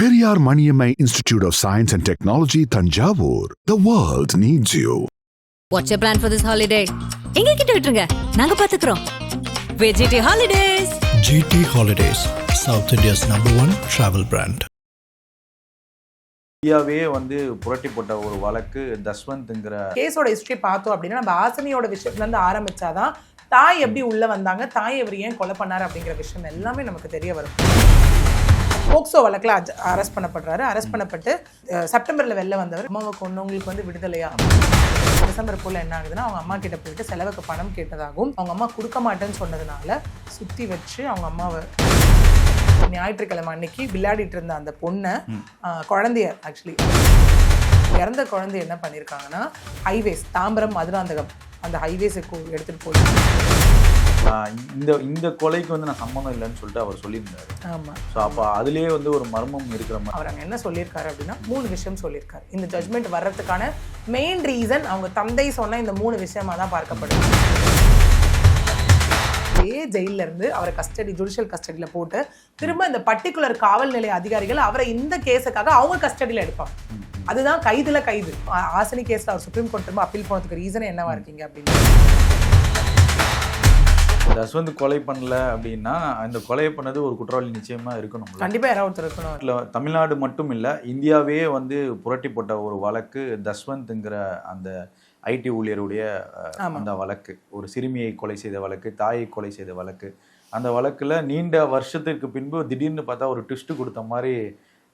Periyar Maniammai Institute of Science and Technology, Tanjavur. The world needs you. What's plan for this holiday எங்க கிட்ட விட்டுருங்க நாங்க பாத்துக்கிறோம் வெஜிடி holidays GT Holidays, South India's number one travel brand. இந்தியாவே வந்து புரட்டி போட்ட ஒரு வழக்கு தஸ்வந்த்ங்கிற கேஸோட ஹிஸ்டரி பார்த்தோம் அப்படின்னா நம்ம ஆசனியோட விஷயத்துல இருந்து ஆரம்பிச்சாதான் தாய் எப்படி உள்ள வந்தாங்க தாய் இவர் ஏன் கொலை பண்ணாரு அப்படிங்கிற விஷயம் எல்லாமே நமக்கு தெரிய வரும் போக்சோ வழக்கில் அரெஸ்ட் பண்ணப்படுறாரு. அரெஸ்ட் பண்ணப்பட்டு செப்டம்பர்ல வெளில வந்தவர் அம்மாவை கொண்டவங்களுக்கு வந்து விடுதலையா? டிசம்பர் போல என்ன ஆகுதுன்னா அவங்க அம்மா கிட்ட போயிட்டு செலவுக்கு பணம் கேட்டதாகவும் அவங்க அம்மா கொடுக்க மாட்டேன்னு சொன்னதுனால சுத்தி வச்சு அவங்க அம்மாவை ஞாயிற்றுக்கிழமை அன்னைக்கு விளையாடிட்டு இருந்த அந்த பொண்ணை குழந்தைய ஆக்சுவலி இறந்த குழந்தை என்ன பண்ணியிருக்காங்கன்னா ஹைவேஸ் தாம்பரம் மதுராந்தகம் அந்த ஹைவேஸுக்கு எடுத்துட்டு போய் இந்த இந்த கொலைக்கு வந்து நான் சம்மந்தம் இல்லைன்னு சொல்லிட்டு அவர் சொல்லியிருந்தாரு. ஆமா. ஸோ அப்போ அதுலேயே வந்து ஒரு மர்மம் இருக்கிற மாதிரி. அவர் அங்க என்ன சொல்லியிருக்காரு அப்படின்னா மூணு விஷயம் சொல்லியிருக்காரு. இந்த ஜட்மெண்ட் வர்றதுக்கான மெயின் ரீசன் அவங்க தந்தை சொன்ன இந்த மூணு விஷயமா தான் பார்க்கப்படுது. அதே ஜெயில்ல இருந்து அவரை கஸ்டடி ஜுடிஷியல் கஸ்டடியில போட்டு திரும்ப இந்த பர்டிகுலர் காவல் நிலைய அதிகாரிகள் அவரை இந்த கேஸுக்காக அவங்க கஸ்டடியில எடுப்பாங்க. அதுதான் கைதுல கைது. ஆசனி கேஸ்ல அவர் சுப்ரீம் கோர்ட் திரும்ப அப்பீல் போனதுக்கு ரீசன் என்னவா இருக்கீங்க அப்படின்னு தஸ்வந்த் கொலை பண்ணல அப்படின்னா அந்த கொலையை பண்ணது ஒரு குற்றவாளி நிச்சயமா இருக்கணும் கண்டிப்பா யாராவது ஒருத்தர் இருக்கணும் இல்ல, தமிழ்நாடு மட்டும் இல்லை இந்தியாவே வந்து புரட்டி போட்ட ஒரு வழக்கு தஸ்வந்த்ங்கிற அந்த ஐடி ஊழியருடைய. அந்த வழக்கு ஒரு சிறுமியை கொலை செய்த வழக்கு தாயை கொலை செய்த வழக்கு அந்த வழக்குல நீண்ட வருஷத்திற்கு பின்பு திடீர்னு பார்த்தா ஒரு ட்விஸ்ட் கொடுத்த மாதிரி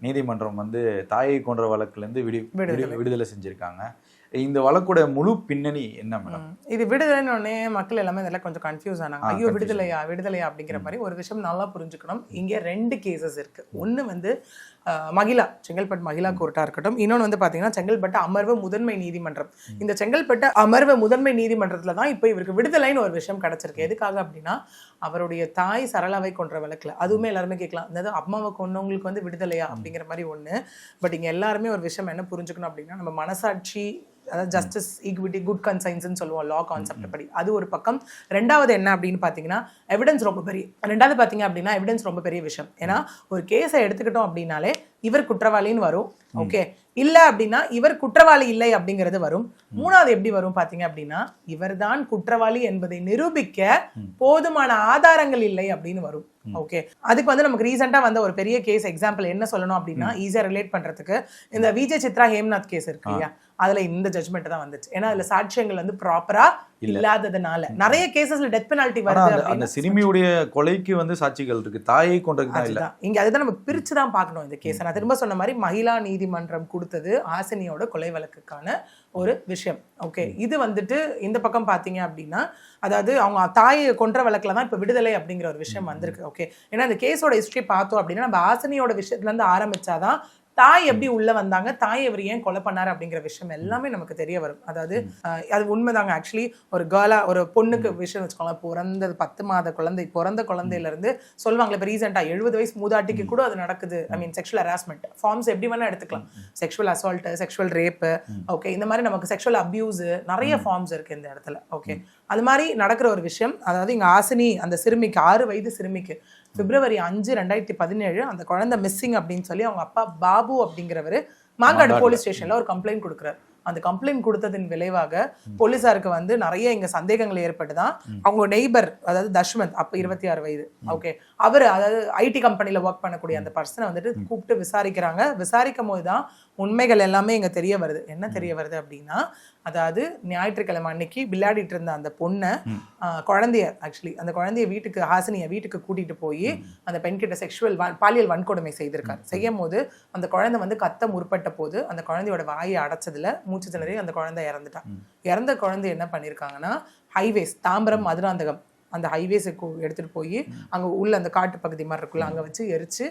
நீதிமன்றம் வந்து தாயை கொன்ற வழக்குலேருந்து. விடு- விடுதலை செஞ்சிருக்காங்க இந்த வழக்கோட முழு பின்னணி என்ன மேடம். இது விடுதலைன்னு உடனே மக்கள் எல்லாமே இதெல்லாம் கொஞ்சம் கன்ஃபியூஸ் ஆனாங்க. ஐயோ. விடுதலையா விடுதலையா அப்படிங்கிற மாதிரி ஒரு விஷயம் நல்லா புரிஞ்சுக்கணும். இங்க ரெண்டு கேசஸ் இருக்கு. ஒண்ணு வந்து மகிழா செங்கல்பட்டு மகிழா கோர்ட்டா இருக்கட்டும். இன்னொன்னு வந்து பாத்தீங்கன்னா செங்கல்பட்டு அமர்வு முதன்மை நீதிமன்றம். இந்த செங்கல்பட்டு அமர்வு முதன்மை நீதிமன்றத்துல தான் இப்போ இவருக்கு விடுதலைன்னு ஒரு விஷயம் கிடைச்சிருக்கு. எதுக்காக அப்படின்னா அவருடைய தாய் சரளாவை கொன்ற வழக்குல. அதுவுமே எல்லாருமே கேட்கலாம். அதாவது அம்மாவை கொண்டவங்களுக்கு வந்து விடுதலையா அப்படிங்கிற மாதிரி ஒண்ணு. பட் இங்க எல்லாருமே ஒரு விஷயம் என்ன புரிஞ்சுக்கணும் அப்படின்னா நம்ம மனசாட்சி அதாவது ஜஸ்டிஸ் ஈக்விட்டி குட் கன்சைன்ஸ்னு சொல்லுவோம் லா கான்செப்ட் படி. அது ஒரு பக்கம். ரெண்டாவது என்ன அப்படின்னு பார்த்தீங்கன்னா எவிடன்ஸ் ரொம்ப பெரிய. ரெண்டாவது பார்த்தீங்க அப்படின்னா எவிடன்ஸ் ரொம்ப பெரிய விஷயம். ஏன்னா ஒரு கேஸை எடுத்துக்கிட்டோம் அப்படின்னாலே இவர் குற்றவாளின்னு வரும். ஓகே. இல்ல அப்படின்னா இவர் குற்றவாளி இல்லை அப்படிங்கிறது வரும். மூணாவது எப்படி வரும் பாத்தீங்க அப்படின்னா இவர்தான் குற்றவாளி என்பதை நிரூபிக்க போதுமான ஆதாரங்கள் இல்லை அப்படின்னு வரும். ஓகே. அதுக்கு வந்து நமக்கு ரீசெண்டா வந்த ஒரு பெரிய கேஸ் எக்ஸாம்பிள் என்ன சொல்லணும் அப்படின்னா ஈஸியா ரிலேட் பண்றதுக்கு இந்த விஜய் சித்ரா ஹேம்நாத் கேஸ் இருக்கு இல்லையா? அதுல இந்த ஜட்மெண்ட் தான் வந்துச்சு. ஏன்னா அதுல சாட்சியங்கள் வந்து ப்ராப்பரா இல்லாததுனால. நிறைய கேசஸ்ல டெத் பெனால்டி வருது அந்த- அந்த சிறுமியுடைய கொலைக்கு வந்து சாட்சிகள் இருக்கு. தாயை கொன்றதுக்கு தான் இல்ல இங்க அதுதான் நம்ம பிரிச்சு தான் பார்க்கணும் இந்த கேஸ் நான் திரும்ப சொன்ன மாதிரி மகிழா நீதிமன்றம் கொடுத்தது ஆசினியோட கொலை வழக்குக்கான ஒரு விஷயம். ஓகே. இது வந்துட்டு இந்த பக்கம் பாத்தீங்க அப்படின்னா அதாவது அவங்க தாயை கொன்ற வழக்குல தான் இப்ப விடுதலை அப்படிங்கிற ஒரு விஷயம் வந்திருக்கு. ஓகே. ஏன்னா இந்த கேஸோட ஹிஸ்டரி பார்த்தோம் அப்படின்னா நம்ம ஆசினியோட விஷயத்துல இருந்து ஆரம்பிச்சாதான் தாய் எப்படி உள்ள வந்தாங்க? தாய் இவர் ஏன் கொலை பண்ணாரு அப்படிங்கிற விஷயம் எல்லாமே நமக்கு தெரிய வரும். அதாவது அது உண்மைதாங்க. ஆக்சுவலி ஒரு கேர்ளா ஒரு பொண்ணுக்கு விஷயம் வச்சுக்கோங்களேன். பிறந்தது பத்து மாத குழந்தை பிறந்த குழந்தையில இருந்து சொல்லுவாங்களே இப்போ ரீசெண்டாக எழுபது வயசு மூதாட்டிக்கு கூட அது நடக்குது. I mean sexual harassment forms எப்படி வேணா எடுத்துக்கலாம். Sexual assault sexual rape okay இந்த மாதிரி நமக்கு செக்ஷுவல் அபியூஸ் நிறைய ஃபார்ம்ஸ் இருக்கு இந்த இடத்துல ஓகே அது மாதிரி நடக்கிற ஒரு விஷயம் அதாவது இங்க ஆசினி அந்த சிறுமிக்கு ஆறு வயது சிறுமிக்கு பிப்ரவரி அஞ்சு ரெண்டாயிரத்தி பதினேழு அந்த குழந்தை மிஸ்ஸிங் அப்படின்னு சொல்லி அவங்க அப்பா பாபு அப்படிங்கிறவர் மாங்காடு போலீஸ் ஸ்டேஷன்ல ஒரு கம்ப்ளைண்ட் கொடுக்குறாரு. அந்த கம்ப்ளைண்ட் கொடுத்ததின் விளைவாக போலீசாருக்கு வந்து நிறைய இங்க சந்தேகங்கள் ஏற்பட்டுதான் அவங்க நெய்பர் அதாவது தஷ்வந்த் அப்ப இருபத்தி ஆறு வயது. ஓகே அவர் அதாவது ஐடி கம்பெனில ஒர்க் பண்ணக்கூடிய அந்த பர்சனை வந்துட்டு கூப்பிட்டு விசாரிக்கிறாங்க. விசாரிக்கும் போது தான் உண்மைகள் எல்லாமே இங்க தெரிய வருது. என்ன தெரிய வருது அப்படின்னா அதாவது ஞாயிற்றுக்கிழமை அன்னைக்கு விளையாடிட்டு இருந்த அந்த பொண்ணை குழந்தைய ஆக்சுவலி அந்த குழந்தைய வீட்டுக்கு ஹாசினிய வீட்டுக்கு கூட்டிட்டு போய் அந்த பெண்கிட்ட செக்ஷுவல் பாலியல் வன்கொடுமை செய்திருக்காரு. செய்யும் போது அந்த குழந்தை வந்து கத்த முற்பட்ட போது அந்த குழந்தையோட வாயை அடைச்சதுல மூச்சு திணறி அந்த குழந்தை இறந்துட்டான் இறந்த குழந்தை என்ன பண்ணியிருக்காங்கன்னா ஹைவேஸ் தாம்பரம் மதுராந்தகம் அந்த ஹைவேஸுக்கு எடுத்துட்டு போய் அங்க உள்ள அந்த காட்டு பகுதி மாதிரி இருக்குல்ல அங்க வச்சு எரிச்சு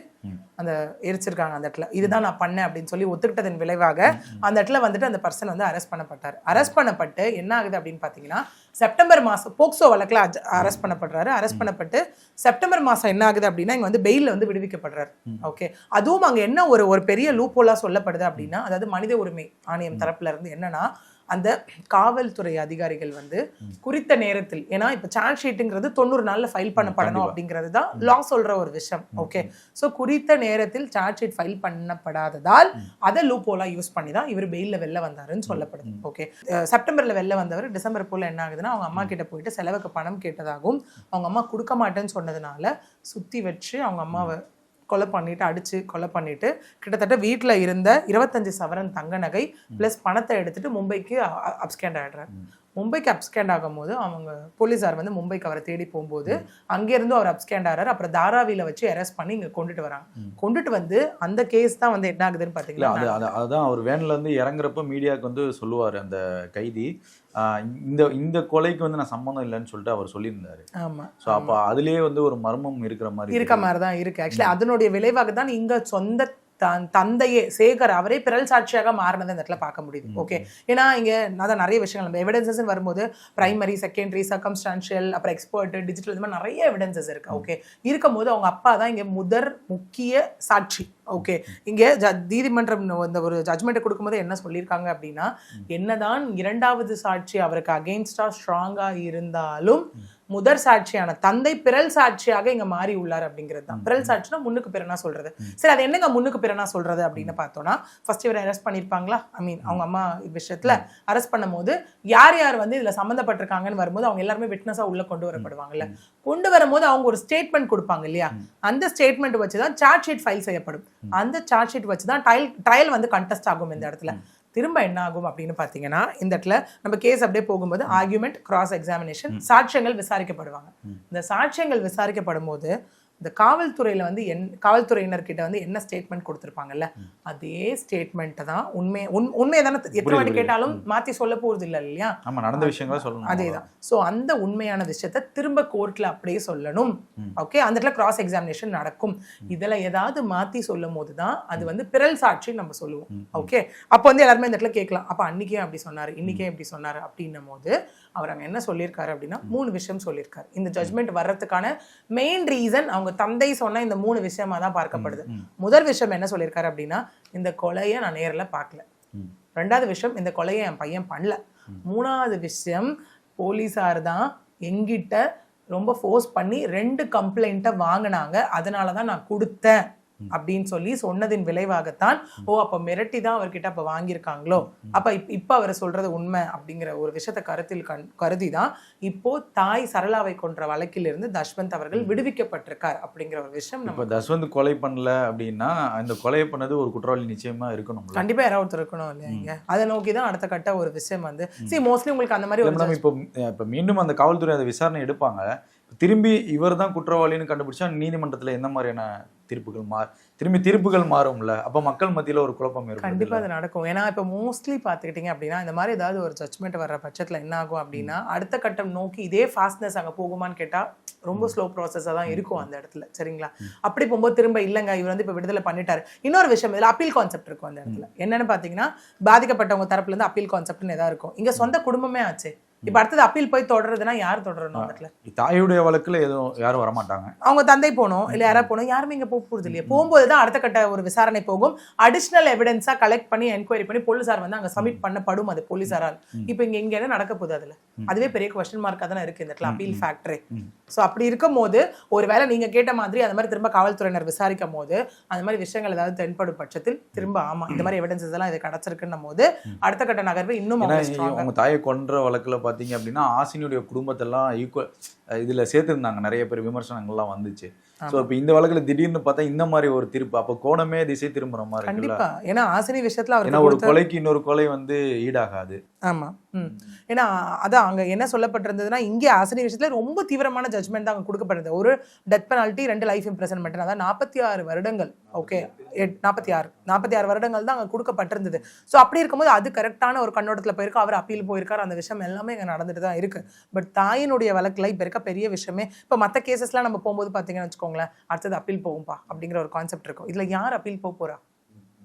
அந்த எரிச்சிருக்காங்க அந்த இடத்துல. இதுதான் நான் பண்ணேன் அப்படின்னு சொல்லி ஒத்துக்கிட்டதன் விளைவாக அந்த இடத்துல வந்துட்டு அந்த பர்சன் வந்து அரெஸ்ட் பண்ணப்பட்டார். அரெஸ்ட் பண்ணப்பட்டு என்ன ஆகுது அப்படின்னு பார்த்தீங்கன்னா செப்டம்பர் மாசம் போக்சோ வழக்குல அரெஸ்ட் பண்ணப்படுறாரு. அரெஸ்ட் பண்ணப்பட்டு செப்டம்பர் மாசம் என்ன ஆகுது அப்படின்னா இங்க வந்து பெயில்ல வந்து விடுவிக்கப்படுறாரு. ஓகே அதுவும் அங்க என்ன ஒரு ஒரு பெரிய லூப்போலா சொல்லப்படுது அப்படின்னா அதாவது மனித உரிமை ஆணையம் தரப்புல இருந்து என்னன்னா அந்த காவல்துறை அதிகாரிகள் வந்து குறித்த நேரத்தில் ஏன்னா இப்ப சார்ஜ் ஷீட்டுங்கிறது தொண்ணூறு நாள்ல ஃபைல் பண்ணப்படணும். அப்படிங்கிறது தான் லா சொல்ற ஒரு விஷயம் ஓகே சோ குறித்த நேரத்தில் சார்ஜ் ஷீட் ஃபைல் பண்ணப்படாததால் அதை லூப்போலா யூஸ் பண்ணி தான் இவர் பெயில்ல வெளில வந்தாருன்னு சொல்லப்படுது ஓகே செப்டம்பர்ல வெளில வந்தவர் டிசம்பர் போல என்ன ஆகுதுன்னா அவங்க அம்மா கிட்ட போயிட்டு செலவுக்கு பணம் கேட்டதாகவும் அவங்க அம்மா கொடுக்க மாட்டேன்னு சொன்னதுனால சுத்தி வச்சு அவங்க அம்மாவை கொலை பண்ணிட்டு அடிச்சு கொலை பண்ணிட்டு கிட்டத்தட்ட வீட்ல இருந்த இருபத்தஞ்சு சவரன் தங்க நகை ப்ளஸ் பணத்தை எடுத்துட்டு மும்பைக்கு அப்ஸ்கேண்ட் ஆயிடுறாரு. மும்பைக்கு அப்ஸ்கேண்ட் ஆகும்போது அவங்க போலீஸார் வந்து மும்பைக்கு அவரை தேடி போகும்போது அங்கேருந்து அவர் அப்ஸ்கேண்ட் ஆகிறார் அப்புறம் தாராவில வச்சு அரெஸ்ட் பண்ணி இங்க கொண்டுட்டு வராங்க. கொண்டுட்டு வந்து அந்த கேஸ் தான் வந்து என்ன ஆகுதுன்னு அது அதுதான் அவர் வேன்ல இருந்து இறங்குறப்ப மீடியாவுக்கு வந்து சொல்லுவார் அந்த கைதி. இந்த இந்த கொலைக்கு வந்து நான் சம்மந்தம் இல்லைன்னு சொல்லிட்டு அவர் சொல்லியிருந்தாரு. ஆமா. ஸோ அப்போ அதுலயே வந்து ஒரு மர்மம் இருக்கிற மாதிரி இருக்க மாதிரி தான் இருக்கு. ஆக்சுவலி அதனுடைய விளைவாக தான் இங்க சொந்த தன் தந்தையே சேகர் அவரே பிறல் சாட்சியாக மாறினதை இந்த இடத்துல பார்க்க முடியுது. ஓகே ஏன்னா இங்க அதான் நிறைய விஷயங்கள். நம்ம எவிடன்சஸ் வரும்போது பிரைமரி செகண்டரி சர்க்கம்ஸ்டான்ஷியல் அப்புறம் எக்ஸ்பர்ட் டிஜிட்டல் இந்த மாதிரி நிறைய எவிடன்சஸ் இருக்கு. ஓகே இருக்கும்போது அவங்க அப்பா தான் இங்க முதற் முக்கிய சாட்சி. ஓகே. இங்க ஜ- நீதிமன்றம் இந்த ஒரு ஜட்மெண்ட் கொடுக்கும்போது என்ன சொல்லியிருக்காங்க அப்படின்னா என்னதான் இரண்டாவது சாட்சி அவருக்கு அகெயின்ஸ்டா ஸ்ட்ராங்கா இருந்தாலும் முதற் சாட்சியான தந்தை பிறல் சாட்சியாக இங்க மாறி உள்ளார் அப்படிங்கிறது தான். பிறல் சாட்சினா முன்னுக்கு பிறனா சொல்றது. சரி அது என்னங்க முன்னுக்கு பிறனா சொல்றது அப்படின்னு பார்த்தோம்னா ஃபர்ஸ்ட் இவரை அரெஸ்ட் பண்ணிருப்பாங்களா ஐ மீன் அவங்க அம்மா விஷயத்துல அரெஸ்ட் பண்ணும்போது யார் யார் வந்து இதுல சம்மந்தப்பட்டிருக்காங்கன்னு வரும்போது அவங்க எல்லாருமே விட்னஸா உள்ள கொண்டு வரப்படுவாங்கல்ல. கொண்டு வரும்போது அவங்க ஒரு ஸ்டேட்மெண்ட் கொடுப்பாங்க இல்லையா? அந்த ஸ்டேட்மெண்ட் வச்சு தான் சார்ஜ் ஷீட் ஃபைல் செய்யப்படும். அந்த சார்ஜ் ஷீட் வச்சு தான் ட்ரையல் ட்ரையல் வந்து கண்டெஸ்ட் ஆகும் இந்த இடத்துல. திரும்ப என்ன ஆகும் அப்படின்னு பார்த்தீங்கன்னா இந்த இடத்துல நம்ம கேஸ் அப்படியே போகும்போது ஆர்குமெண்ட் கிராஸ் எக்ஸாமினேஷன் சாட்சியங்கள் விசாரிக்கப்படுவாங்க. இந்த சாட்சியங்கள் விசாரிக்கப்படும் போது இந்த காவல்துறையில வந்து என் காவல்துறையினர்கிட்ட வந்து என்ன ஸ்டேட்மெண்ட் கொடுத்துருப்பாங்கல்ல அதே ஸ்டேட்மெண்ட்டை தான் உண்மை உண் உண்மையை தானே எத்தனை வாட்டி. கேட்டாலும் மாத்தி சொல்ல போறது இல்லை இல்லையா? ஆமா நடந்த விஷயங்களை சொல்லணும். அதேதான் சோ அந்த உண்மையான விஷயத்த திரும்ப கோர்ட்ல அப்படியே சொல்லணும். ஓகே அந்த இடத்துல கிராஸ் எக்ஸாமினேஷன் நடக்கும். இதுல ஏதாவது மாத்தி சொல்லும் போது தான் அது வந்து பிறல் சாட்சி நம்ம சொல்லுவோம். ஓகே அப்போ வந்து எல்லாருமே இந்த இடத்துல கேட்கலாம். அப்ப அன்னைக்கே அப்படி சொன்னாரு இன்னைக்கே இப்படி சொன்னாரு அப்படின்னும் போது அவர் அங்க என்ன சொல்லியிருக்காரு அப்படின்னா மூணு விஷயம் சொல்லியிருக்காரு. இந்த ஜட்மெண்ட் வர்றதுக்கான மெயின் ரீசன் அவங்க தந்தை சொன்ன இந்த மூணு விஷயமா தான் பார்க்கப்படுது. முதல் விஷயம் என்ன சொல்லியிருக்காரு அப்படின்னா இந்த கொலையை நான் நேர்ல பார்க்கல. ரெண்டாவது விஷயம் இந்த கொலையை என் பையன் பண்ணல. மூணாவது விஷயம் போலீஸார் தான் எங்கிட்ட ரொம்ப ஃபோர்ஸ் பண்ணி ரெண்டு கம்ப்ளைண்ட்டை வாங்கினாங்க. அதனால தான் நான் கொடுத்தேன். அப்படின்னு சொல்லி சொன்னதின் விளைவாகத்தான் ஓ அப்ப மிரட்டி தான் அவர்கிட்ட அப்ப வாங்கியிருக்காங்களோ? அப்ப இப்- இப்ப அவர் சொல்றது உண்மை அப்படிங்கிற ஒரு விஷயத்தை கருத்தில் கருதி தான் இப்போ தாய் சரளாவை கொன்ற வழக்கிலிருந்து தஷ்வந்த் அவர்கள் விடுவிக்கப்பட்டிருக்கார் அப்படிங்கிற ஒரு விஷயம் நம்ம இப்போ தஸ்வந்த் கொலை பண்ணல அப்படின்னா அந்த கொலை பண்ணது ஒரு குற்றவாளி நிச்சயமா இருக்கணும்ல. கண்டிப்பா யாராவது ஒருத்தர் இருக்கணும் இல்லையா இங்க? அதை நோக்கி தான் அடுத்த கட்ட ஒரு விஷயம் வந்து. see மோஸ்ட்லி உங்களுக்கு அந்த மாதிரி இப்போ மீண்டும் அந்த காவல்துறை அதை விசாரணை எடுப்பாங்க. திரும்பி இவர் தான் குற்றவாளின்னு கண்டுபிடிச்சா நீதிமன்றத்துல எந்த மாதிரியான தீர்ப்புகள் மா திரும்பி தீர்ப்புகள் மாறும்ல? அப்ப மக்கள் மத்தியில ஒரு குழப்பம் கண்டிப்பா ஏற்படும் அது நடக்கும். ஏன்னா இப்போ மோஸ்ட்லி பார்த்துக்கிட்டிங்க அப்படின்னா இந்த மாதிரி ஏதாவது ஒரு ஜட்மெண்ட் வர்ற பட்சத்துல என்ன ஆகும் அப்படின்னா அடுத்த கட்டம் நோக்கி இதே ஃபாஸ்ட்னஸ் அங்க போகுமான்னு கேட்டா ரொம்ப ஸ்லோ ப்ராசஸாக தான் இருக்கும் அந்த இடத்துல. சரிங்களா? அப்படி போகும்போது திரும்ப இல்லைங்க இவர் வந்து இப்போ விடுதலை பண்ணிட்டாரு. இன்னொரு விஷயம் இதில் அப்பீல் கான்செப்ட் இருக்கும் அந்த இடத்துல. என்னன்னு பார்த்தீங்கன்னா பாதிக்கப்பட்டவங்க தரப்புல இருந்து அப்பீல் கான்செப்ட்னு ஏதாவது இருக்கும். இங்க சொந்த குடும்பமே ஆச்சு. இப்போ அடுத்தது அப்பீல் போய் தொடர்றதுன்னா யார் தொடரணும் இடத்துல? தாயுடைய வழக்குல எதுவும் யாரும் வரமாட்டாங்க. அவங்க தந்தை போகணும் இல்லை யாராவது போகணும் யாருமே இங்கே போக போகிறது இல்லையா போகும்போது தான் அடுத்த கட்ட ஒரு விசாரணை போகும். அடிஷ்னல் எவிடன்ஸாக கலெக்ட் பண்ணி என்கொயரி பண்ணி போலீஸார் வந்து அங்கே சப்மிட் பண்ணப்படும் அது போலீஸாரால். இப்போ இங்கே இங்கே என்ன நடக்க போகுது அதில்? அதுவே பெரிய கொஸ்டின் மார்க்காக தானே இருக்குது இந்த இடத்துல அப்பீல் ஃபேக்டரி ஸோ அப்படி இருக்கும் போது ஒருவேளை நீங்கள் கேட்ட மாதிரி அந்த மாதிரி திரும்ப காவல்துறையினர் விசாரிக்கும் போது அந்த மாதிரி விஷயங்கள் ஏதாவது தென்படும் பட்சத்தில் திரும்ப ஆமா இந்த மாதிரி எவிடன்சஸ் எல்லாம் இது கிடச்சிருக்குன்னும் போது அடுத்த கட்ட நகர்வு இன்னும் அவங்க தாயை கொன்ற வழக்குல பார்த்தீங்க அப்படின்னா ஆசினியுடைய குடும்பத்தெல்லாம் ஈக்குவல் இதில் சேர்த்துருந்தாங்க. நிறைய பேர் விமர்சனங்கள்லாம் வந்துச்சு. சோ இப்போ இந்த வழக்குல திடீர்னு பார்த்தா இந்த மாதிரி ஒரு தீர்ப்பு அப்ப கோணமே திசை திரும்புற மாதிரி கண்டிப்பா. ஏன்னா ஆசினி விஷயத்துல ஏன்னா அவருக்கு ஒரு கொலைக்கு இன்னொரு கொலை வந்து ஈடாகாது. ஆமா. ஏன்னா அதான் அங்க என்ன சொல்லப்பட்டிருந்ததுன்னா இங்கே ஆசினி விஷயத்துல ரொம்ப தீவிரமான ஜட்மெண்ட் தான் அங்க கொடுக்கப்பட்டிருந்தது ஒரு டெத் பெனால்ட்டி ரெண்டு லைஃப் இம்ப்ரெசன்மெண்ட் அதாவது நாற்பத்தி ஆறு வருடங்கள். ஓகே நாற்பத்தி ஆறு. நாற்பத்தி ஆறு வருடங்கள் தான் அங்க கொடுக்கப்பட்டிருந்தது. ஸோ அப்படி இருக்கும்போது அது கரெக்டான ஒரு கண்ணோட்டத்துல போயிருக்கு. அவர் அப்பீல் போயிருக்காரு. அந்த விஷயம் எல்லாமே இங்க நடந்துட்டு தான் இருக்கு. பட் தாயினுடைய வழக்குல இப்ப இருக்க பெரிய விஷயமே இப்போ மற்ற கேசஸ்லாம் நம்ம போகும்போது பார்த்தீங்கன்னு வச்சுக்கோங்களேன் அடுத்தது அப்பீல் போகும்பா அப்படிங்கிற ஒரு கான்செப்ட் இருக்கும். இதுல யார் அப்பீல் போக போறா?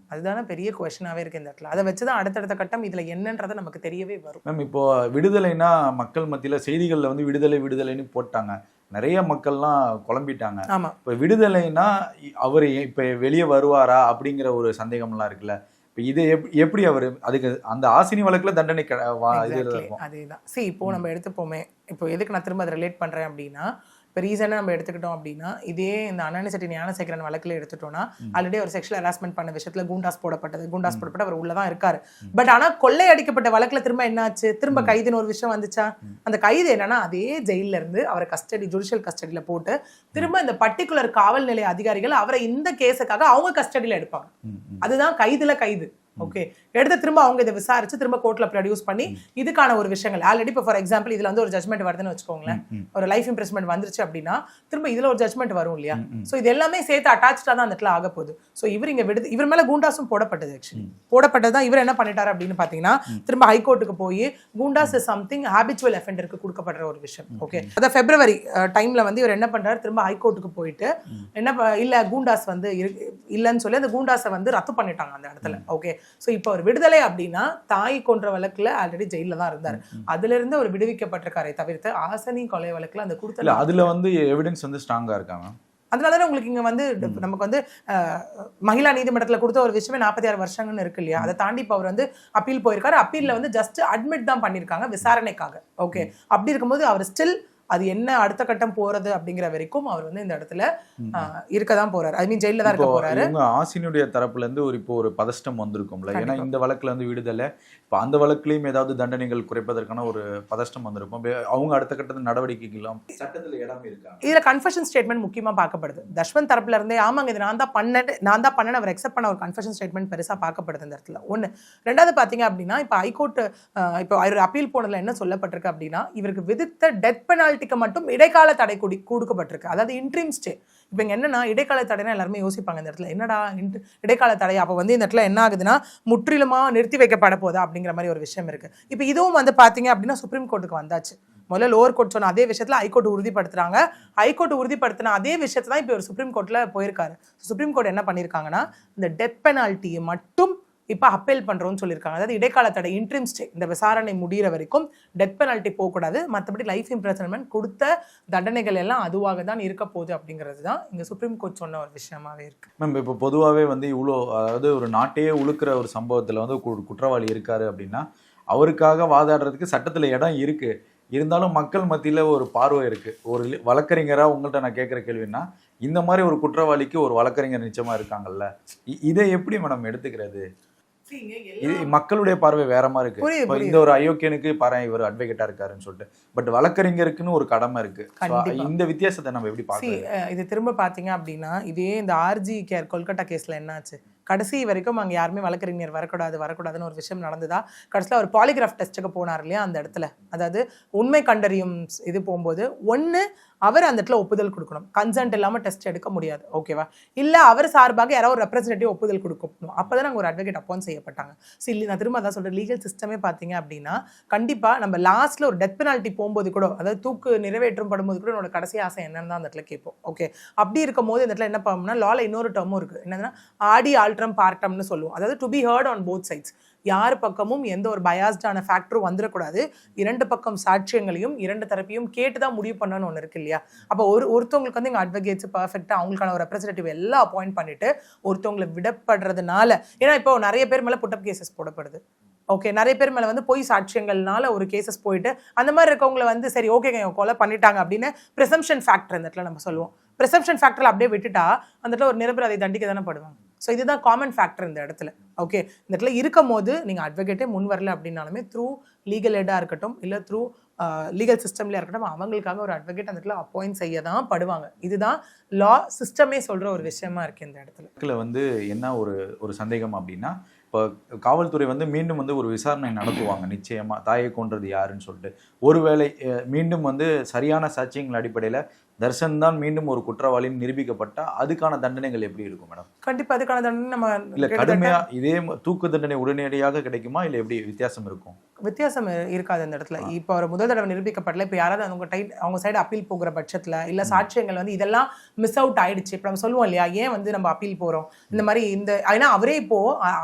அதுதானே பெரிய கொஸ்டினாவே இருக்கு இந்த இடத்துல. அதை வச்சு தான் அடுத்தடுத்த கட்டம் இதுல என்னன்றதை நமக்கு தெரியவே வரும். மேம் இப்போ விடுதலைனா மக்கள் மத்தியில செய்திகள்ல வந்து விடுதலை விடுதலைன்னு போட்டாங்க. நிறைய மக்கள்லாம் குழம்பிட்டாங்க. ஆமா. இப்போ விடுதலைனா அவர் இப்போ வெளியே வருவாரா அப்படிங்கிற ஒரு சந்தேகம்லாம் இருக்குல்ல. இப்போ இது எப்- எப்படி அவர் அதுக்கு அந்த ஆசினி வழக்குல தண்டனை அதேதான். see இப்போ நம்ம எடுத்துப்போமே. இப்போ எதுக்கு நான் திரும்ப அதை ரிலேட் பண்றேன் அப்படின்னா இப்போ ரீசனாக நம்ம எடுத்துக்கிட்டோம் அப்படின்னா இதே இந்த அண்ணாணி செட்டி ஞானசேகரன் வழக்குல எடுத்துட்டோம்னா ஆல்ரெடி ஒரு செக்ஷுவல் ஹராஸ்மெண்ட் பண்ண விஷயத்துல குண்டாஸ் போடப்பட்டது. குண்டாஸ் போடப்பட்டு அவர் உள்ளதான் இருக்காரு. பட் ஆனா கொள்ளை அடிக்கப்பட்ட வழக்குல திரும்ப என்னாச்சு? திரும்ப கைதுன்னு ஒரு விஷயம் வந்துச்சா? அந்த கைது என்னன்னா அதே ஜெயில்ல இருந்து அவரை கஸ்டடி ஜுடிஷியல் கஸ்டடியில போட்டு திரும்ப இந்த பர்டிகுலர் காவல் நிலைய அதிகாரிகள் அவரை இந்த கேஸுக்காக அவங்க கஸ்டடியில எடுப்பாங்க. அதுதான் கைதுல கைது. ஓகே. எடுத்து திரும்ப அவங்க இதை விசாரிச்சு திரும்ப கோர்ட்ல ப்ரொடியூஸ் பண்ணி இதுக்கான ஒரு விஷயங்கள். ஆல்ரெடி இப்போ ஃபார் எக்ஸாம்பிள் இதுல வந்து ஒரு ஜட்மெண்ட் வருதுன்னு வச்சுக்கோங்களேன். ஒரு லைஃப் இம்ப்ரெஸ்மெண்ட் வந்துருச்சு அப்படின்னா திரும்ப இதுல ஒரு ஜட்மெண்ட் வரும் இல்லையா? சோ இது எல்லாமே சேர்த்து அட்டாச்சா தான் அந்த இடத்துல ஆக போகுது. சோ இவர் இங்க விடுது இவர் மேல குண்டாஸும் போடப்பட்டது ஆக்சுவலி போடப்பட்டது தான் இவர் என்ன பண்ணிட்டாரு அப்படின்னு பாத்தீங்கன்னா திரும்ப ஹைகோர்ட்டுக்கு போய் குண்டாஸ் இஸ் சம்திங் ஹேபிச்சுவல் அஃபெண்டருக்கு கொடுக்கப்படுற ஒரு விஷயம். ஓகே அதான் பிப்ரவரி டைம்ல வந்து இவர் என்ன பண்றாரு? திரும்ப ஹைகோர்ட்டுக்கு போயிட்டு என்ன இல்ல கூண்டாஸ் வந்து இல்லைன்னு சொல்லி அந்த கூண்டாஸை வந்து ரத்து பண்ணிட்டாங்க அந்த இடத்துல. ஓகே சோ இப்போ அவர் விடுதலை அப்படின்னா தாய் கொன்ற வழக்குல ஆல்ரெடி ஜெயில தான் இருந்தார். அதுல இருந்து அவர் விடுவிக்கப்பட்டிருக்காரே தவிர்த்து ஆசனி கொலை வழக்குல அந்த கொடுத்த அதுல வந்து எவிடன்ஸ் வந்து ஸ்ட்ராங்கா இருக்காங்க அதனால தானே உங்களுக்கு இங்க வந்து நமக்கு வந்து மகிழா நீதிமன்றத்துல கொடுத்த ஒரு விஷயமே நாற்பத்தி ஆறு வருஷங்கள்னு இருக்கு இல்லையா? அதை தாண்டி இப்போ அவர் வந்து அப்பீல் போயிருக்காரு. அப்பீல்ல வந்து ஜஸ்ட் அட்மிட் தான் பண்ணியிருக்காங்க விசாரணைக்காக. ஓகே அப்படி இருக்கும்போது அவர் ஸ்டில் அது என்ன அடுத்த கட்டம் போறது அப்படிங்கிற வரைக்கும் அவர் வந்து இந்த இடத்துல இருக்க தான் போறாரு. ஐ மீன் ஜெயில தான் இருக்க போறாரு. ஆசினுடைய தரப்புல இருந்து ஒரு இப்போ ஒரு பதஷ்டம் வந்திருக்கும்ல. ஏன்னா. இந்த வழக்குல வந்து விடுதலை. இப்போ அந்த வழக்குலயும் ஏதாவது தண்டனைகள் குறைப்பதற்கான ஒரு பதஷ்டம் வந்திருக்கும். அவங்க அடுத்த கட்டத்து நடவடிக்கைகளும் சட்டத்துல இடம் இருக்காங்க இதுல கன்ஃபெஷன் ஸ்டேட்மெண்ட் முக்கியமா பார்க்கப்படுது. தஷ்வந்த் தரப்புல இருந்தே ஆமாங்க இது நான் தான் பண்ணேன் நான் தான் பண்ணேன் அவர் எக்ஸெப்ட் பண்ண ஒரு கன்ஃபெஷன் ஸ்டேட்மெண்ட் பெருசா பார்க்கப்படுது இந்த இடத்துல. ஒண்ணு. ரெண்டாவது பாத்தீங்க அப்படின்னா இப்போ ஹைகோர்ட் இப்போ அவர் அப்பீல் போனதுல என்ன சொல்லப்பட்டிருக்கு அப்படின்னா இவருக்கு விதித்த டெத் பெனால்ட்டிக்கு மட்டும் இடைக்கால தடை கொடி கொடுக்கப்பட்டிருக்கு. அதாவது இன்ட்ரீம் ஸ்டே இப்போ இங்கே என்னன்னா இடைக்கால தடைனா எல்லாருமே யோசிப்பாங்க இந்த இடத்துல. என்னடா இன்ட்- இடைக்கால தடை? அப்போ வந்து இந்த இடத்துல என்ன ஆகுதுன்னா முற்றிலுமாக நிறுத்தி வைக்கப்பட போதா அப்படிங்கிற மாதிரி ஒரு விஷயம் இருக்குது இப்போ இதுவும் வந்து பார்த்தீங்க அப்படின்னா சுப்ரீம் கோர்ட்டுக்கு வந்தாச்சு. முதல்ல லோவர் கோர்ட் சொன்ன அதே விஷயத்தில் ஹைகோர்ட் உறுதிப்படுத்துறாங்க. ஹைகோர்ட் உறுதிப்படுத்தின அதே விஷயத்தை தான் இப்போ ஒரு சுப்ரீம் கோர்ட்டில் போயிருக்காரு. சுப்ரீம் கோர்ட் என்ன பண்ணியிருக்காங்கன்னா இந்த டெத் பெனால்ட்டியை மட்டும் இப்போ அப்பீல் பண்ணுறோன்னு சொல்லியிருக்காங்க. அதாவது இடைக்கால தடை இன்ட்ரீம் ஸ்டே இந்த விசாரணை முடிகிற வரைக்கும் டெத் பெனால்ட்டி போகக்கூடாது. மற்றபடி லைஃப் இம்ப்ரெசன்மெண்ட் கொடுத்த தண்டனைகள் எல்லாம் அதுவாக தான் இருக்க போகுது அப்படிங்கிறது தான் இங்கே சுப்ரீம் கோர்ட் சொன்ன ஒரு விஷயமாவே இருக்கு. மேம் இப்போ பொதுவாகவே வந்து இவ்வளோ அதாவது ஒரு நாட்டையே உழுக்கிற ஒரு சம்பவத்தில் வந்து கு- குற்றவாளி இருக்காரு அப்படின்னா அவருக்காக வாதாடுறதுக்கு சட்டத்தில் இடம் இருக்குது இருந்தாலும் மக்கள் மத்தியில் ஒரு பார்வை இருக்குது ஒரு வழக்கறிஞராக உங்கள்கிட்ட நான் கேட்குற கேள்வின்னா இந்த மாதிரி ஒரு குற்றவாளிக்கு ஒரு வழக்கறிஞர் நிச்சயமாக இருக்காங்கல்ல. இ- இதை எப்படி மேடம் எடுத்துக்கிறது? இது மக்களுடைய பார்வை வேற மாதிரி இருக்கு. இந்த. ஒரு அயோக்கியனுக்கு பாரு இவர் அட்வொகேட்டா இருக்காருன்னு சொல்லிட்டு. பட் வழக்கறிஞருக்குன்னு ஒரு கடமை இருக்கு. இந்த வித்தியாசத்தை நம்ம எப்படி அஹ் இது திரும்ப பார்த்தீங்க அப்படின்னா இதே இந்த ஆர்ஜி கேர் கொல்கட்டா கேஸ்ல என்னாச்சு? கடைசி வரைக்கும் அங்கே யாருமே வழக்கறிஞர் வரக்கூடாது வரக்கூடாதுன்னு ஒரு விஷயம் நடந்ததா? கடைசியில் அவர் பாலிகிராஃப் டெஸ்ட்டுக்கு போனார் இல்லையா அந்த இடத்துல? அதாவது உண்மை கண்டறியும் இது போகும்போது ஒன்று அவர் அந்த இடத்துல ஒப்புதல் கொடுக்கணும். கன்சென்ட் இல்லாமல் டெஸ்ட் எடுக்க முடியாது. ஓகேவா இல்லை அவர் சார்பாக யாராவது ஒரு ரெப்ரஸன்டேட்டிவ் ஒப்புதல் கொடுக்கணும். அப்போ தான் நாங்கள் ஒரு அட்வொகேட் அப்பாயின் செய்யப்பட்டாங்க. ஸோ இல்லை நான் திரும்ப அதான் சொல்கிறேன் லீகல் சிஸ்டமே பார்த்தீங்க அப்படின்னா கண்டிப்பாக நம்ம லாஸ்ட்டில் ஒரு டெத் பெனால்ட்டி போகும்போது கூட அதாவது தூக்கு நிறைவேற்றும் படும்போது கூட என்னோட கடைசி ஆசை என்னன்னு தான் அந்த இடத்துல கேட்போம். ஓகே அப்படி இருக்கும் போது இந்த இடத்துல என்ன பண்ணோம்னா லால இன்னொரு டேர்மும் இருக்குது என்னதுன்னா ஆடி ஆல்ட்ரம் பார்ட்டம்னு சொல்லுவோம். அதாவது to be heard on both sides யார் பக்கமும் எந்த ஒரு பயாஸ்டான ஃபேக்டரும் வந்துடக்கூடாது இரண்டு பக்கம் சாட்சியங்களையும் இரண்டு தரப்பையும் கேட்டு தான் முடிவு பண்ணணும்னு ஒன்று இருக்கு இல்லையா? அப்போ ஒரு ஒருத்தவங்களுக்கு வந்து இங்கே அட்வொகேட்ஸ் பர்ஃபெக்டாக அவங்களுக்கான ஒரு ரெப்ரஸன்டேட்டிவ் எல்லாம் அப்பாயிண்ட் பண்ணிட்டு ஒருத்தவங்களை விடப்படுறதுனால ஏன்னா இப்போ நிறைய பேர் மேலே புட்டப் கேசஸ் போடப்படுது. ஓகே நிறைய பேர் மேலே வந்து பொய் சாட்சியங்கள்னால ஒரு கேசஸ் போயிட்டு அந்த மாதிரி இருக்கவங்கள வந்து சரி ஓகேங்க கொலை பண்ணிட்டாங்க அப்படின்னு ப்ரிசம்ஷன் ஃபேக்டர் இந்த இடத்துல நம்ம சொல்லுவோம். ப்ரிசம்ஷன் ஃபேக்டரில் அப்படியே விட்டுட்டா அந்த இடத்துல ஒரு நிரபராதை தண்டிக்க தானே படுவாங்க. ஸோ இதுதான் காமன் ஃபேக்டர் இந்த இடத்துல. ஓகே இந்த இடத்துல இருக்கும் போது நீங்கள் அட்வொகேட்டே முன் வரல அப்படின்னாலுமே த்ரூ லீகல் எடாக இருக்கட்டும் இல்லை த்ரூ லீகல் சிஸ்டம்லேயே இருக்கட்டும் அவங்களுக்காக ஒரு அட்வொகேட் அந்த இடத்துல அப்பாயிண்ட் செய்ய தான் படுவாங்க. இதுதான் லா சிஸ்டமே சொல்கிற ஒரு விஷயமா இருக்குது இந்த இடத்துல. இடத்துல வந்து என்ன ஒரு ஒரு சந்தேகம் அப்படின்னா இப்போ காவல்துறை வந்து மீண்டும் வந்து ஒரு விசாரணை நடத்துவாங்க நிச்சயமாக தாயை கொன்றது யாருன்னு சொல்லிட்டு. ஒருவேளை மீண்டும் வந்து சரியான சாட்சியங்கள் அடிப்படையில் தர்ஷன் தான் மீண்டும் ஒரு குற்றவாளின்னு நிரூபிக்கப்பட்டா அதுக்கான தண்டனைகள் எப்படி இருக்கும் மேடம்? கண்டிப்பா அதுக்கான தண்டனை நம்ம இல்ல கடுமையா இதே தூக்கு தண்டனை உடனடியாக கிடைக்குமா? இல்ல எப்படி வித்தியாசம் இருக்கும்? வித்தியாசம் இருக்காது அந்த இடத்துல. இப்போ ஒரு முதல் தடவை நிரூபிக்கப்படல இப்போ யாராவது அவங்க டைட் அவங்க சைடு அப்பீல் போகிற பட்சத்தில் இல்லை சாட்சியங்கள் வந்து இதெல்லாம் மிஸ் அவுட் ஆயிடுச்சு. இப்போ நம்ம சொல்லுவோம் இல்லையா ஏன் வந்து நம்ம அப்பீல் போகிறோம் இந்த மாதிரி இந்த ஏன்னா அவரே இப்போ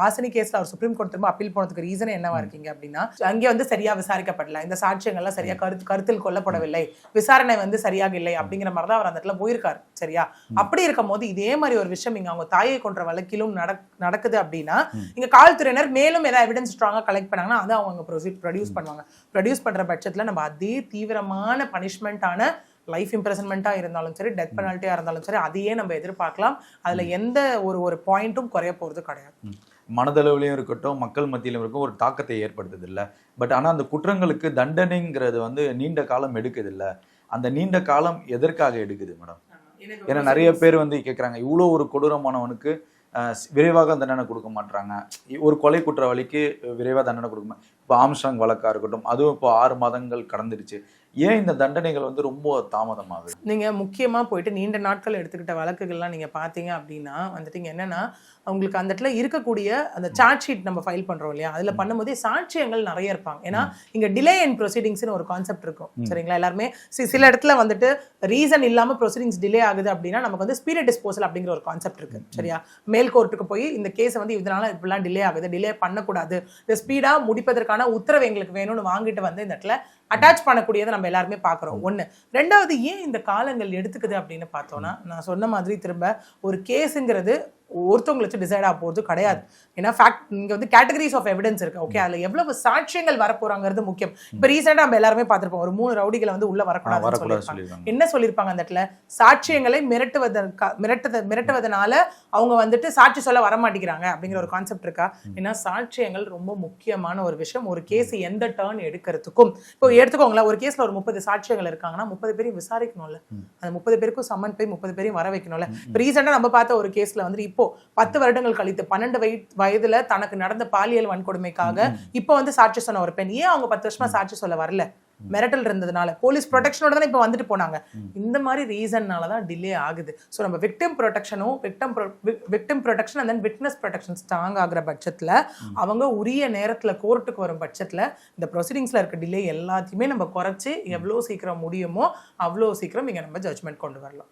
ஆசினி கேஸில் அவர் சுப்ரீம் கோர்ட் திரும்ப அப்பீல் போனதுக்கு ரீசன் என்னவா இருக்கீங்க அப்படின்னா அங்கே வந்து சரியா விசாரிக்கப்படல. இந்த சாட்சியங்கள்லாம் சரியா கருத்து கருத்தில் கொள்ளப்படவில்லை. விசாரணை வந்து சரியாக இல்லை அப்படிங்கிற மாதிரி தான் அவர் அந்த இடத்துல போயிருக்காரு. சரியா? அப்படி இருக்கும் போது இதே மாதிரி ஒரு விஷயம் இங்க அவங்க தாயை கொன்ற வழக்கிலும் நடக் நடக்குது அப்படின்னா இங்க காவல்துறையினர் மேலும் ஏதாவது எவிடன்ஸ் ஸ்ட்ராங்கா கலெக்ட் பண்ணாங்கன்னா அதை அவங்க ப்ரொசீட் ப்ரொடியூஸ் பண்ணுவாங்க. ப்ரொடியூஸ் பண்ற பட்சத்துல நம்ம அதே தீவிரமான பனிஷ்மெண்ட்டான லைஃப் இம்ப்ரெசன்மெண்ட்டாக இருந்தாலும் சரி டெத் பெனால்ட்டியாக இருந்தாலும் சரி அதையே நம்ம எதிர்பார்க்கலாம். அதுல எந்த ஒரு ஒரு பாயிண்ட்டும் குறைய போறது கிடையாது. மனதளவுலையும் இருக்கட்டும் மக்கள் மத்தியிலும் இருக்கும் ஒரு தாக்கத்தை ஏற்படுத்துது இல்ல பட் ஆனா அந்த குற்றங்களுக்கு தண்டனைங்கிறது வந்து நீண்ட காலம் எடுக்குது இல்ல அந்த நீண்ட காலம் எதற்காக எடுக்குது மேடம்? ஏன்னா நிறைய பேர் வந்து கேட்குறாங்க இவ்வளோ ஒரு கொடூரமானவனுக்கு விரைவாக தண்டனை கொடுக்க மாட்றாங்க. ஒரு கொலை குற்றவாளிக்கு விரைவாக தண்டனை கொடுக்க இப்போ ஆம்ஸ்டாங் வழக்கா இருக்கட்டும் அதுவும் இப்போ ஆறு மாதங்கள் கடந்துருச்சு ஏன் இந்த தண்டனைகள் வந்து ரொம்ப தாமதமாகுது? நீங்க முக்கியமா போயிட்டு நீண்ட நாட்கள் எடுத்துக்கிட்ட வழக்குகள்லாம் நீங்க பாத்தீங்க அப்படின்னா வந்துட்டு என்னன்னா உங்களுக்கு அந்த இடத்துல இருக்கக்கூடிய அந்த சார்ஜ் ஷீட் நம்ம ஃபைல் பண்றோம் இல்லையா? அதுல பண்ணும்போதே சாட்சியங்கள் நிறைய இருப்பாங்க. ஏன்னா இங்க டிலே இன் ப்ரொசீடிங்ஸ்னு ஒரு கான்செப்ட் இருக்கும். சரிங்களா? எல்லாருமே சில இடத்துல வந்துட்டு ரீசன் இல்லாம ப்ரொசீடிங்ஸ் டிலே ஆகுது அப்படின்னா நமக்கு வந்து ஸ்பீட் டிஸ்போசல் அப்படிங்கிற ஒரு கான்செப்ட் இருக்கு. சரியா? மேல் கோர்ட்டுக்கு போய் இந்த கேஸை வந்து இதனால இப்படிலாம் டிலே ஆகுது டிலே பண்ணக்கூடாது. இந்த ஸ்பீடா முடிப்பதற்கான உத்தரவு எங்களுக்கு வேணும்னு வாங்கிட்டு வந்து இந்த இடத்துல அட்டாச் பண்ணக்கூடியதை நம்ம எல்லாருமே பார்க்குறோம். ஒன்று ரெண்டாவது ஏன் இந்த காலங்கள் எடுத்துக்குது அப்படின்னு பார்த்தோம்னா நான் சொன்ன மாதிரி திரும்ப ஒரு கேஸுங்கிறது ஒருத்தவங்களை வச்சு டிசைட் ஆக போகிறது கிடையாது. ஏன்னா ஃபேக்ட் இங்கே வந்து கேட்டகரிஸ் ஆஃப் எவிடன்ஸ் இருக்கு. ஓகே அதில் எவ்வளவு சாட்சியங்கள் வரப்போறாங்கிறது முக்கியம். இப்போ ரீசெண்டாக நம்ம எல்லாருமே பார்த்திருப்போம். ஒரு மூணு ரவுடிகளை வந்து உள்ள வரக்கூடாதுன்னு வரக்கூடாது சொல்லியிருப்பாங்க. என்ன சொல்லியிருப்பாங்க அந்த இடத்துல? சாட்சியங்களை மிரட்டுவதற்கா மிரட்டுத மிரட்டுவதனால அவங்க வந்துட்டு சாட்சி சொல்ல வர மாட்டேங்கிறாங்க அப்படிங்கிற ஒரு கான்செப்ட் இருக்கா? ஏன்னா சாட்சியங்கள் ரொம்ப முக்கியமான ஒரு விஷயம். ஒரு கேஸ் எந்த டேர்ன் எடுக்கிறதுக்கும். இப்போ எடுத்துக்கோங்களேன் ஒரு கேஸ்ல ஒரு முப்பது சாட்சியங்கள் இருக்காங்கன்னா முப்பது பேரையும் விசாரிக்கணும்ல. அந்த முப்பது பேருக்கும் சம்மன் போய் முப்பது பேரையும் வர வைக்கணும்ல. இப்போ ரீசெண்டாக நம்ம பார்த்த ஒரு கேஸ்ல வந்து இப்போ பத்து வருடங்கள் கழித்து பன்னெண்டு வய வயதுல தனக்கு நடந்த பாலியல் வன்கொடுமைக்காக இப்போ வந்து சாட்சி சொன்ன ஒரு பெண். ஏன் அவங்க பத்து வருஷமா சாட்சி சொல்ல வரல? மிரட்டல் இருந்ததுனால. போலீஸ் ப்ரொடெக்ஷனோட தானே இப்போ வந்துட்டு போனாங்க. இந்த மாதிரி ரீசன்னால தான் டிலே ஆகுது. ஸோ நம்ம victim ப்ரொடெக்ஷனும் victim victim protection and then witness protection strong ஆகுற பட்சத்தில் அவங்க உரிய நேரத்தில் கோர்ட்டுக்கு வரும் பட்சத்தில் இந்த ப்ரொசீடிங்ஸில் இருக்க டிலே எல்லாத்தையுமே நம்ம குறைச்சி எவ்வளோ சீக்கிரம் முடியுமோ அவ்வளோ சீக்கிரம் இங்கே நம்ம ஜட்ஜ்மெண்ட் கொண்டு வரலாம்.